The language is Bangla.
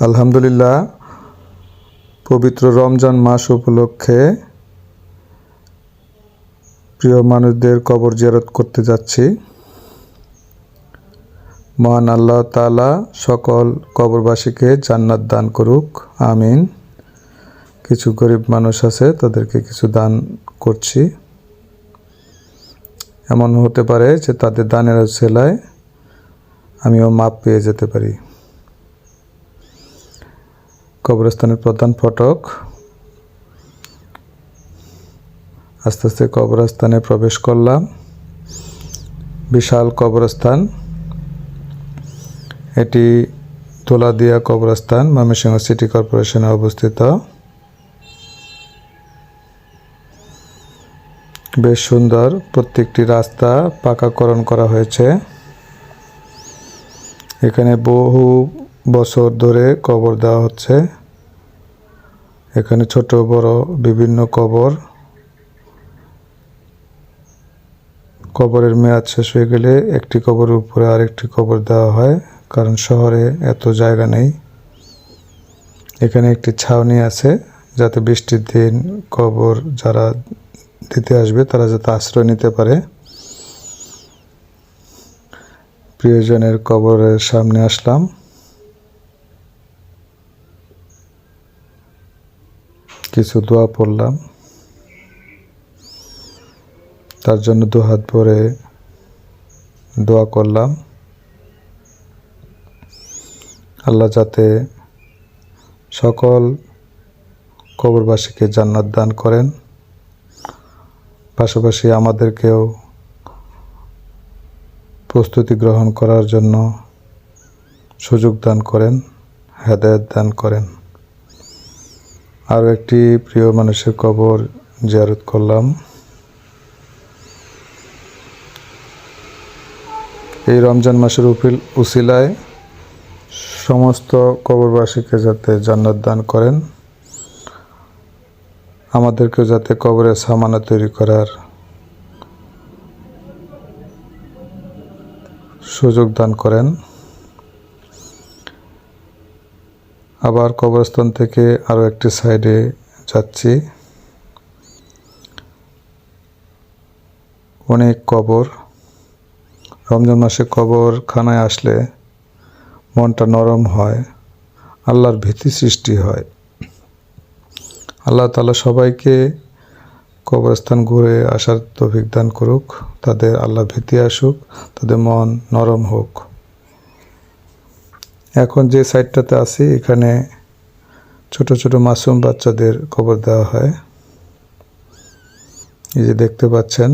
আলহামদুলিল্লাহ, পবিত্র রমজান মাস উপলক্ষে প্রিয় মানুষদের কবর জিয়ারত করতে যাচ্ছি। মহান আল্লাহ তাআলা সকল কবরবাসীকে জান্নাত দান করুক, আমিন। কিছু গরিব মানুষ আছে, তাদেরকে কিছু দান করছি। এমন হতে পারে যে তাদের দানের সেলায় আমিও মাপ পেয়ে যেতে পারি। কবরস্থানের প্রধান ফটক। আস্তে আস্তে কবরস্থানে প্রবেশ করলাম। বিশাল কবরস্থান। এটি তোলাদিয়া কবরস্থান, ময়মনসিংহ সিটি কর্পোরেশনে অবস্থিত। বেশ সুন্দর, প্রত্যেকটি রাস্তা পাকাকরণ করা হয়েছে। এখানে বহু বছর ধরে কবর দেওয়া হচ্ছে। এখানে ছোট, বড় বিভিন্ন কবর। কবরের মেয়াদ শেষ হয়ে গেলে একটি কবরের উপরে আরেকটি কবর দেওয়া হয়, কারণ শহরে এত জায়গা নেই। এখানে একটি ছাউনি আছে, যাতে বৃষ্টির দিন কবর যারা দিতে আসবে, তারা যাতে আশ্রয় নিতে পারে। প্রিয়জনের কবরের সামনে আসলাম। কিছু দোয়া পড়লাম। তার জন্য দু হাত ভরে দোয়া করলাম। আল্লাহ যাতে সকল কবরবাসীকে জান্নাত দান করেন। পাশাপাশি আমাদেরকেও প্রস্তুতি গ্রহণ করার জন্য সুযোগ দান করেন, হেদায়ত দান করেন। আরও একটি প্রিয় মানুষের কবর জিয়ারত করলাম। এই রমজান মাসের উসিলায় সমস্ত কবরবাসীকে যাতে জান্নাত দান করেন আমাদেরকে যাতে কবরের সামানা তৈরি করার সুযোগ দান করেন। আবার কবরস্থান থেকে আরও একটি সাইডে যাচ্ছি। অনেক কবর। রমজান মাসে কবরখানায় আসলে মনটা নরম হয়, আল্লাহর ভীতি সৃষ্টি হয়। আল্লাহ তালা সবাইকে কবরস্থান ঘুরে আসার তৌফিক দান করুক, তাদের আল্লাহ ভীতি আসুক, তাদের মন নরম হোক। এখন যে সাইডটাতে আছি, এখানে ছোট ছোট মাসুম বাচ্চাদের খবর দেওয়া হয়। এই যে দেখতে পাচ্ছেন